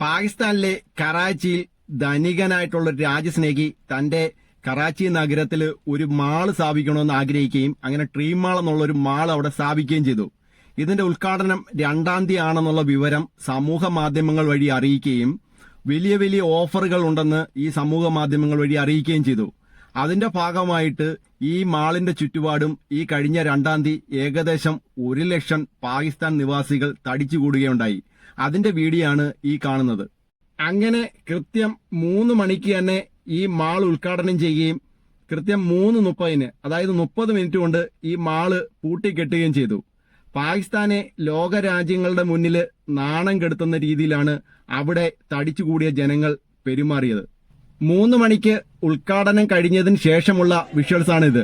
പാകിസ്ഥാനിലെ കറാച്ചിയിൽ ധനികനായിട്ടുള്ള ഒരു രാജ്യസ്നേഹി തന്റെ കറാച്ചി നഗരത്തിൽ ഒരു മാൾ സ്ഥാപിക്കണമെന്ന് ആഗ്രഹിക്കുകയും അങ്ങനെ ട്രീം മാൾ എന്നുള്ള ഒരു മാൾ അവിടെ സ്ഥാപിക്കുകയും ചെയ്തു. ഇതിന്റെ ഉദ്ഘാടനം രണ്ടാം തീയതി ആണെന്നുള്ള വിവരം സമൂഹ മാധ്യമങ്ങൾ വഴി അറിയിക്കുകയും വലിയ വലിയ ഓഫറുകൾ ഉണ്ടെന്ന് ഈ സമൂഹ മാധ്യമങ്ങൾ വഴി അറിയിക്കുകയും ചെയ്തു. അതിന്റെ ഭാഗമായിട്ട് ഈ മാളിന്റെ ചുറ്റുപാടും ഈ കഴിഞ്ഞ രണ്ടാം തീയതി ഏകദേശം ഒരു ലക്ഷം പാകിസ്ഥാൻ നിവാസികൾ തടിച്ചുകൂടുകയുണ്ടായി. അതിന്റെ വീഡിയോ ആണ് ഈ കാണുന്നത്. അങ്ങനെ കൃത്യം മൂന്ന് മണിക്ക് തന്നെ ഈ മാൾ ഉദ്ഘാടനം ചെയ്യുകയും കൃത്യം മൂന്ന് മുപ്പതിന് അതായത് മുപ്പത് മിനിറ്റ് കൊണ്ട് ഈ മാൾ പൂട്ടിക്കെട്ടുകയും ചെയ്തു. പാകിസ്ഥാനെ ലോക രാജ്യങ്ങളുടെ മുന്നിൽ നാണം കെടുത്തുന്ന രീതിയിലാണ് അവിടെ തടിച്ചുകൂടിയ ജനങ്ങൾ പെരുമാറിയത്. മൂന്ന് മണിക്ക് ഉദ്ഘാടനം കഴിഞ്ഞതിന് ശേഷമുള്ള വിഷ്വൽസ് ആണിത്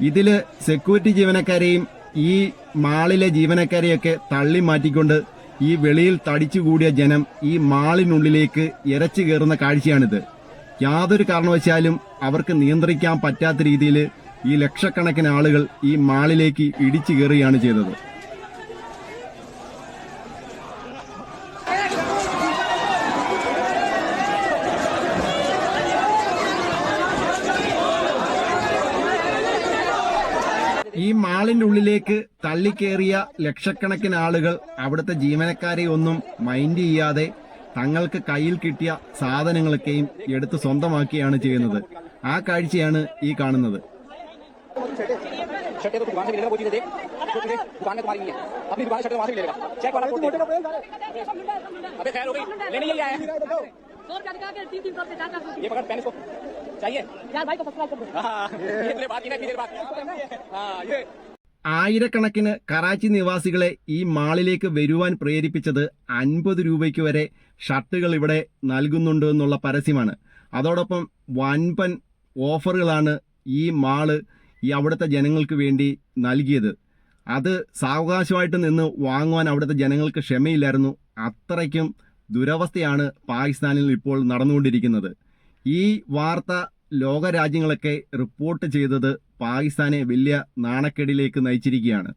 ഇതിൽ സെക്യൂരിറ്റി ജീവനക്കാരെയും ഈ മാളിലെ ജീവനക്കാരെയൊക്കെ തള്ളി മാറ്റിക്കൊണ്ട് ഈ വെളിയിൽ തടിച്ചുകൂടിയ ജനം ഈ മാളിനുള്ളിലേക്ക് ഇരച്ചു കയറുന്ന കാഴ്ചയാണിത്. യാതൊരു കാരണവശാലും അവർക്ക് നിയന്ത്രിക്കാൻ പറ്റാത്ത രീതിയിൽ ഈ ലക്ഷക്കണക്കിന് ആളുകൾ ഈ മാളിലേക്ക് ഇടിച്ചു കയറുകയാണ് ചെയ്തത്. ഈ മാളിന്റെ ഉള്ളിലേക്ക് തള്ളിക്കേറിയ ലക്ഷക്കണക്കിന് ആളുകൾ അവിടുത്തെ ജീവനക്കാരെ ഒന്നും മൈൻഡ് ചെയ്യാതെ തങ്ങൾക്ക് കയ്യിൽ കിട്ടിയ സാധനങ്ങളൊക്കെയും എടുത്ത് സ്വന്തമാക്കിയാണ് ചെയ്യുന്നത് ആ കാഴ്ചയാണ് ഈ കാണുന്നത് शर्टें तो दुकान से ले लेगा वो चीजें देख जो चीजें दुकान में तुम्हारी नहीं है अपनी दुकान से शर्टें वहां से भी ले लेगा चेक वाला कोड दे। अबे खैर हो गई लेने यही आया है सौ रुपया निकाल के तीन तीन सौ से चार चार सौ ये पकड़ पेन इसको चाहिए यार भाई को सब्सक्राइब कर दो हाँ ये तेरे बात की ना इतनी देर बाद हाँ ये ആയിരക്കണക്കിന് കറാച്ചി നിവാസികളെ ഈ മാളിലേക്ക് വരുവാൻ പ്രേരിപ്പിച്ചത് അൻപത് രൂപയ്ക്ക് വരെ ഷർട്ടുകൾ ഇവിടെ നൽകുന്നുണ്ട് എന്നുള്ള പരസ്യമാണ് അതോടൊപ്പം വൻപൻ ഓഫറുകളാണ് ഈ മാള് ഈ അവിടുത്തെ ജനങ്ങൾക്ക് വേണ്ടി നൽകിയത് അത് സാവകാശമായിട്ട് നിന്ന് വാങ്ങുവാൻ അവിടുത്തെ ജനങ്ങൾക്ക് ക്ഷമയില്ലായിരുന്നു അത്രയ്ക്കും ദുരവസ്ഥയാണ് പാകിസ്ഥാനിൽ ഇപ്പോൾ നടന്നുകൊണ്ടിരിക്കുന്നത് ഈ വാർത്ത ലോകരാജ്യങ്ങളൊക്കെ റിപ്പോർട്ട് ചെയ്തത് പാകിസ്ഥാനെ വലിയ നാണക്കേടിലേക്ക് നയിച്ചിരിക്കുകയാണ്.